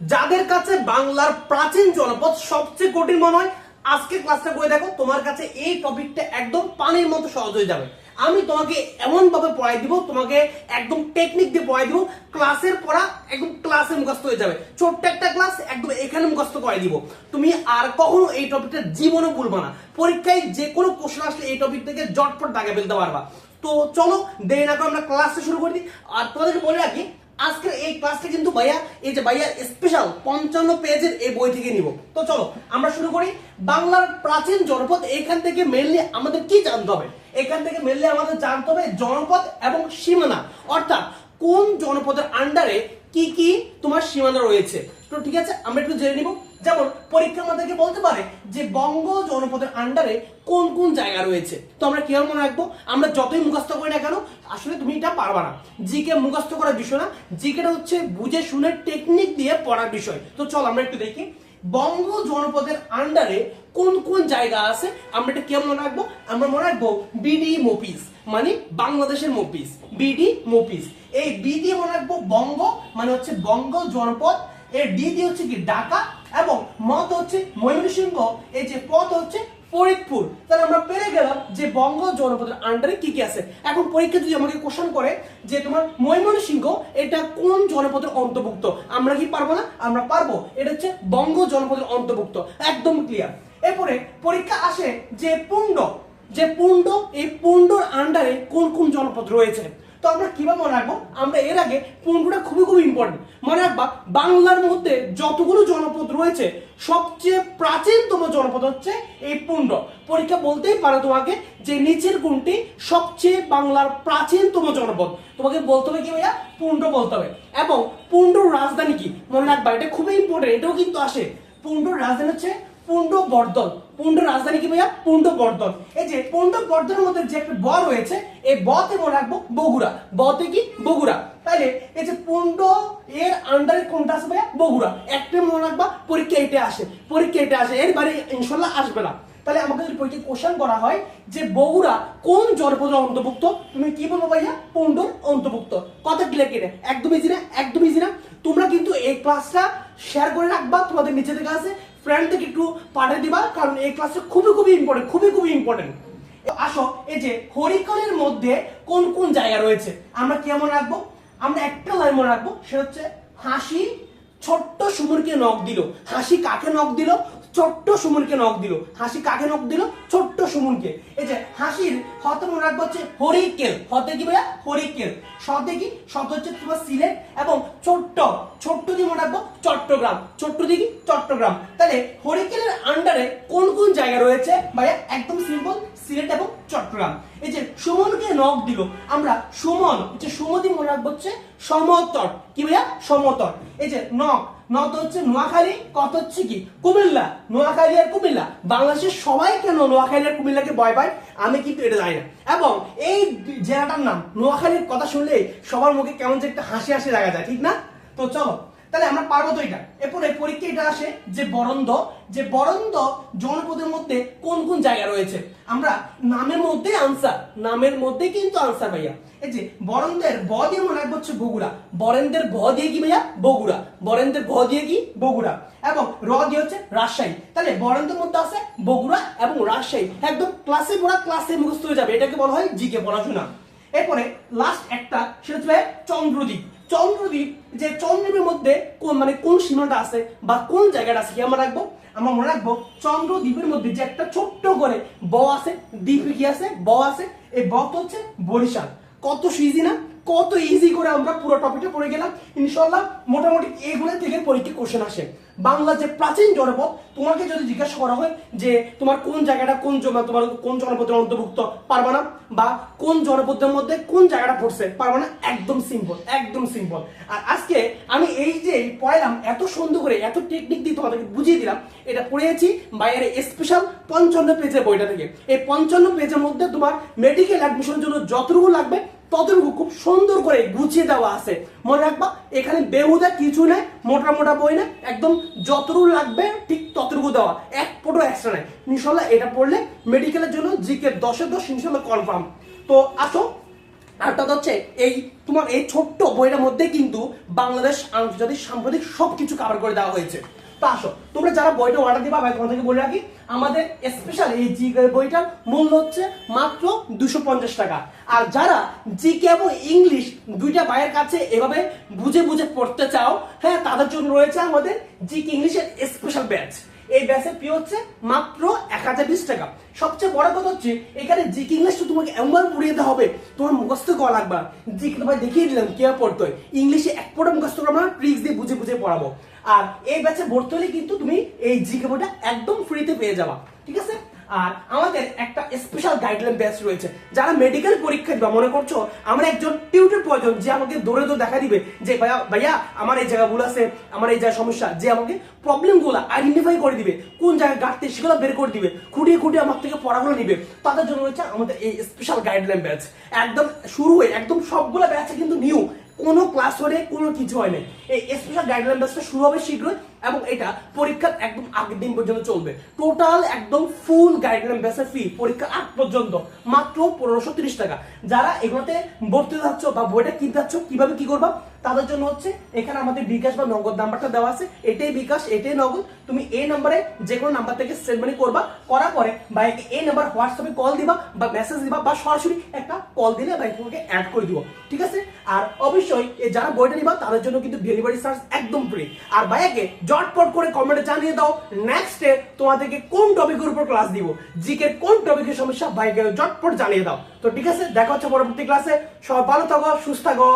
যাদের কাছে বাংলার প্রাচীন জনপদ সবচেয়ে কঠিন মনে হয় আজকে ক্লাসটা করে দেখো, তোমার কাছে এই টপিকটা একদম পানির মতো সহজ হয়ে যাবে। আমি তোমাকে এমন ভাবে পড়াই দিব, তোমাকে একদম টেকনিক দিয়ে পড়াই দিব ক্লাসের পড়া একদম ক্লাসে মুখস্থ হয়ে যাবে। ছোট্ট একটা ক্লাস একদম এখানে মুখস্থ করাই দিব। তুমি আর কখনো এই টপিকটা জীবনে ভুলবা না। পরীক্ষায় যে কোনো কোশ্চেন আসলে এই টপিক থেকে জটপট দাগে ফেলতে পারবা। তো চলো, দেরি না করে আমরা ক্লাসটা শুরু করে। দিই আর তোমাদেরকে বলে রাখি আজকের এই ক্লাসটা কিন্তু ভাইয়া, এই যে ভাইয়া স্পেশাল পঞ্চান্ন পেজের এই বই থেকে নিব। তো চলো, আমরা শুরু করি। বাংলার প্রাচীন জনপদ এখান থেকে মেনলি আমাদের কি জানতে হবে? এখান থেকে মেনলি আমাদের জানতে হবে জনপদ এবং সীমানা। অর্থাৎ কোন জনপদের আন্ডারে কি কি তোমার সীমানা রয়েছে? তো ঠিক আছে, আমরা একটু জেনে নিব। যেমন পরীক্ষা আমাদেরকে বলতে পারে যে বঙ্গ জনপদের আন্ডারে কোন কোন জায়গা রয়েছে। তো আমরা কীভাবে মনে রাখব? আমরা যতই মুখস্থ করি না কেন, আসলে তুমি এটা পারবা না। জিকে মুখস্থ করার বিষয় না। জিকেটা হচ্ছে বুঝে শুনে টেকনিক দিয়ে পড়ার বিষয়। তো চল আমরা একটু দেখি। বঙ্গ জনপদের আন্ডারে কোন কোন জায়গা আছে? আমরা এটা কেমন মনে রাখব? আমরা মনে রাখব বিডি মোপিস মানে বাংলাদেশের মোপিস বিডি মোপিস এই বি বিডি মনে রাখব বঙ্গ মানে হচ্ছে বঙ্গ জনপদ। এর ডি দিয়ে হচ্ছে কি? ঢাকা এবং মত হচ্ছে ময়মনসিংহ এই যে পথ হচ্ছে ফরিদপুর। তাহলে আমরা পেরে গেলাম যে বঙ্গ জনপদের আন্ডারে কি কি আছে। এখন পরীক্ষা যদি আমাকে কোশ্চেন করে যে তোমার ময়মনসিংহ এটা কোন জনপদের অন্তর্ভুক্ত? আমরা কি পারব না? আমরা পারব। এটা হচ্ছে বঙ্গ জনপদের অন্তর্ভুক্ত। একদম ক্লিয়ার এরপরে পরীক্ষা আসে যে পুণ্ড। যে পুণ্ড, এই পুণ্ডর আন্ডারে কোন কোন জনপদ রয়েছে? তো আমরা কীভাবে মনে রাখব? আমরা এর আগে পুণ্ডটা খুবই খুবই ইম্পর্টেন্ট মনে রাখবা, বাংলার মধ্যে যতগুলো জনপদ রয়েছে, সবচেয়ে প্রাচীনতম জনপদ হচ্ছে এই পুণ্ড পরীক্ষা বলতেই পারে তোমাকে যে নিচের কোনটি সবচেয়ে বাংলার প্রাচীনতম জনপদ। তোমাকে বলতে হবে কি ভাইয়া? পুণ্ড বলতে হবে। এবং পুণ্ডর রাজধানী কি? মনে রাখবা, এটা খুবই ইম্পর্টেন্ট এটাও কিন্তু আসে। পুণ্ডর রাজধানী হচ্ছে পুণ্ড বর্ধন পুণ্ড রাজধানী কি ভাইয়া? পুণ্ড বর্ধন এই যে পুণ্ড বর্ধনের মধ্যে যে একটা ব রয়েছে, এই বতে মনে রাখব বগুড়া। বতে কি? বগুড়া। তাহলে এই যে পুণ্ড এর আন্ডারে কোনটা আসবে ভাইয়া? বগুড়া। একটা মনে রাখবা, পরীক্ষা এটা আসে। পরীক্ষা এটা আসে। এর বাইরে ইনশাল্লাহ আসবে না। তাহলে আমাকে যদি পরীক্ষা কোশ্চেন করা হয় যে বগুড়া কোন জনপদের অন্তর্ভুক্ত, তুমি কি বলব ভাইয়া? পুণ্ডর অন্তর্ভুক্ত। কত ক্লিয়ার কেটে একদম ইজি না? একদম ইজি না? তোমরা কিন্তু এই ক্লাসটা শেয়ার করে রাখবা, তোমাদের নিজেদের কাছে ফ্রেন্ড থেকে একটু পাঠিয়ে দিবা, কারণ এই ক্লাসটা খুবই খুবই ইম্পর্টেন্ট খুবই খুবই ইম্পর্টেন্ট আসো, এই যে হরিকলের মধ্যে কোন কোন জায়গা রয়েছে? আমরা কেমন রাখব? আমরা একটা লাইন মনে রাখব সে হচ্ছে হাসি ছোট্ট সুমনকে নখ দিল। হাসি কাকে নখ দিল? ছোট্ট সুমনকে নখ দিল। হাসি কাকে নখ দিল? ছোট্ট সুমনকে। এই যে হাসির হতে মনে রাখব হচ্ছে হরিকেল। হতে কি ভাইয়া? হরিকেল। সতে কি? সত হচ্ছে তোমার সিলেট এবং ছোট্ট। ছোট্ট দিয়ে মনে রাখব চট্টগ্রাম। ছোট্ট দিয়ে কি? চট্টগ্রাম। তাহলে হরিকেলের আন্ডারে কোন কোন জায়গা রয়েছে? ভাইয়া, একদম সিম্পল সিলেট এবং চট্টগ্রাম। এই যে সুমনকে নখ দিল। আমরা সুমন হচ্ছে সুমতি মনে রাখব হচ্ছে সমতট। কি ভাইয়া? সমতট। এই যে নখ। নত হচ্ছে নোয়াখালী, কত হচ্ছে কি? কুমিল্লা। নোয়াখালী আর কুমিল্লা। বাংলাদেশের সবাই কেন নোয়াখালী আর কুমিল্লাকে ভয় পায়? আমি কিন্তু এটা জানি না। এবং এই জেলাটার নাম, নোয়াখালীর কথা শুনলে সবার মুখে কেমন যে একটা হাসি হাসি লাগা যায়, ঠিক না? তো চলো তাহলে আমরা পারব তো এটা। এরপরে পরীক্ষা এটা আসে যে বরন্দ যে বরন্দ জনপদের মধ্যে কোন কোন জায়গা রয়েছে? আমরা নামের মধ্যে আনসার নামের মধ্যে কিন্তু আনসার ভাইয়া। এই যে বরেন্দ্রের ব দিয়ে মনে রাখব হচ্ছে বগুড়া। বরেন্দ্রের ব দিয়ে কি ভাইয়া? বগুড়া। বরেন্দ্রের ব দিয়ে কি? বগুড়া। এবং র দিয়ে হচ্ছে রাজশাহী। তাহলে বরেন্দ্রের মধ্যে আছে বগুড়া এবং রাজশাহী। একদম ক্লাসে পড়া ক্লাসে মুখস্থ হয়ে যাবে। এটাকে বলা হয় জিকে পড়াশোনা। এরপরে লাস্ট একটা, সেটা হচ্ছে চন্দ্রদ্বীপ। চন্দ্রদ্বীপ, যে চন্দ্রদ্বীপের মধ্যে কোন মানে কোন সীমাটা আছে বা কোন জায়গাটা আছে, কি আমরা রাখব? আমরা মনে রাখব চন্দ্রদ্বীপের মধ্যে যে একটা ছোট্ট করে ব আছে, দ্বীপ কি আছে? ব আছে, এই ব তো হচ্ছে বরিশাল। কত ইজি না? কত ইজি করে আমরা পুরো টপিকটা পড়ে গেলাম। ইনশাল্লাহ মোটামুটি এগুলো থেকে পরীক্ষা কোশ্চেন আসে। বাংলা যে প্রাচীন জনপদ, তোমাকে যদি জিজ্ঞাসা করা হয় যে তোমার কোন জায়গাটা, কোন জমা, তোমার কোন জনপদের অন্তর্ভুক্ত, পারবা না? বা কোন জনপদের মধ্যে কোন জায়গাটা পড়ছে, পারবা না? একদম সিম্পল একদম সিম্পল আর আজকে আমি এই যে পড়াইলাম, এত সুন্দর করে, এত টেকনিক দিয়ে তোমাদেরকে বুঝিয়ে দিলাম, এটা পড়েছি বাইরে স্পেশাল পঞ্চান্ন পেজের বইটা থেকে। এই পঞ্চান্ন পেজের মধ্যে তোমার মেডিকেল অ্যাডমিশনের জন্য যতটুকু লাগবে ততটুকু খুব সুন্দর করে গুছিয়ে দেওয়া আছে। মনে রাখবা, এখানে বেহুদা কিছু নেই, মোটা মোটা বই না একদম যতটুকু লাগবে ঠিক ততটুকু দেওয়া। এক ফটো এক্সট্রা নেই। ইনশাল্লাহ এটা পড়লে মেডিকেলের জন্য জিকে দশে দশ ইনশাল্লাহ কনফার্ম তো আসো আরটা হচ্ছে, এই তোমার এই ছোট্ট বইটার মধ্যে কিন্তু বাংলাদেশ আন্তর্জাতিক সাম্প্রতিক সবকিছু কভার করে দেওয়া হয়েছে। তো আসো। তোমরা যারা বইটা অর্ডার দিবা, ভাই, তোমাদেরকে বলে রাখি, আমাদের স্পেশাল এই জি বইটার মূল্য হচ্ছে মাত্র দুশো পঞ্চাশ টাকা। আর যারা জি কে এবং ইংলিশ দুইটা ভাইয়ের কাছে এভাবে বুঝে বুঝে পড়তে চাও হ্যাঁ তাদের জন্য রয়েছে আমাদের জি কে ইংলিশের স্পেশাল ব্যাচ এই ব্যাচের ফি হচ্ছে মাত্র এক হাজার বিশ টাকা। সবচেয়ে বড় কথা হচ্ছে, এখানে জিকে ইংলিশ তোমাকে এমন পড়িয়ে দিতে হবে। তোমার মুখস্থ করা লাগবে জি জিকে তোমায় দেখিয়ে দিলাম কে পড়তে হয়। ইংলিশে এক পড়ে মুখস্থ করব না ট্রিক্স দিয়ে বুঝে বুঝে পড়াবো। আর এই ব্যাচে ভর্তি হলে কিন্তু তুমি এই জিকে বইটা একদম ফ্রিতে পেয়ে যাবা। ঠিক আছে? আর আমাদের একটা স্পেশাল গাইডলাইন ব্যাচ রয়েছে। যারা মেডিকেল পরীক্ষা দিবা, মনে করছ? আমার একজন টিউটর প্রয়োজন, যে আমাকে দৌড়ে দৌড়ে দেখা দিবে, যে ভাইয়া ভাইয়া, আমার এই জায়গাগুলো আছে, আমার এই জায়গায় সমস্যা, যে আমাকে প্রবলেমগুলো আইডেন্টিফাই করে দিবে, কোন জায়গায় গাঁটতে সেগুলো বের করে দিবে, খুঁটিয়ে খুঁটিয়ে আমার থেকে পড়াগুলো নিবে। তাদের জন্য রয়েছে আমাদের এই স্পেশাল গাইডলাইন ব্যাচ একদম শুরু হয়ে, একদম সবগুলো ব্যাচে কিন্তু নিউ কোনো ক্লাস হলে কোনো কিছু হয় না এই স্পেশাল গাইডলাইন ব্যাচটা শুরু হবে শীঘ্রই। এবং এটা পরীক্ষার একদম আগের দিন পর্যন্ত চলবে। টোটাল একদম ফুল গাইডলাইন বেসে ফি পরীক্ষার আগ পর্যন্ত, মাত্র পনেরোশো টাকা। যারা এগুলোতে ভর্তি যাচ্ছ বা বইটা কিনতে যাচ্ছ কীভাবে কি করবা? তাদের জন্য হচ্ছে এখানে আমাদের বিকাশ বা নগদ নাম্বারটা দেওয়া আছে। এটাই বিকাশ, এটাই নগদ। তুমি এই নাম্বারে যে কোনো নাম্বার থেকে সেন্ড মানি করবা। করার পরে ভাইকে এই নাম্বার হোয়াটসঅ্যাপে কল দিবা বা মেসেজ দিবা বা সরাসরি একটা কল দিলে ভাই তোমাকে অ্যাড করে দিব। ঠিক আছে? আর অবশ্যই যারা বইটা নিবা, তাদের জন্য কিন্তু ডেলিভারি চার্জ একদম ফ্রি আর ভাইয়াকে জটপট করে কমেন্টে জানিয়ে দাও নেক্সট ডে তোমাদেরকে কোন টপিকের উপর ক্লাস দিব। জিকে কোন টপিকের সমস্যা ভাইকে জটপট জানিয়ে দাও। তো ঠিক আছে, দেখা হচ্ছে পরবর্তী ক্লাসে সব ভালো থাকো, সুস্থ থাকো।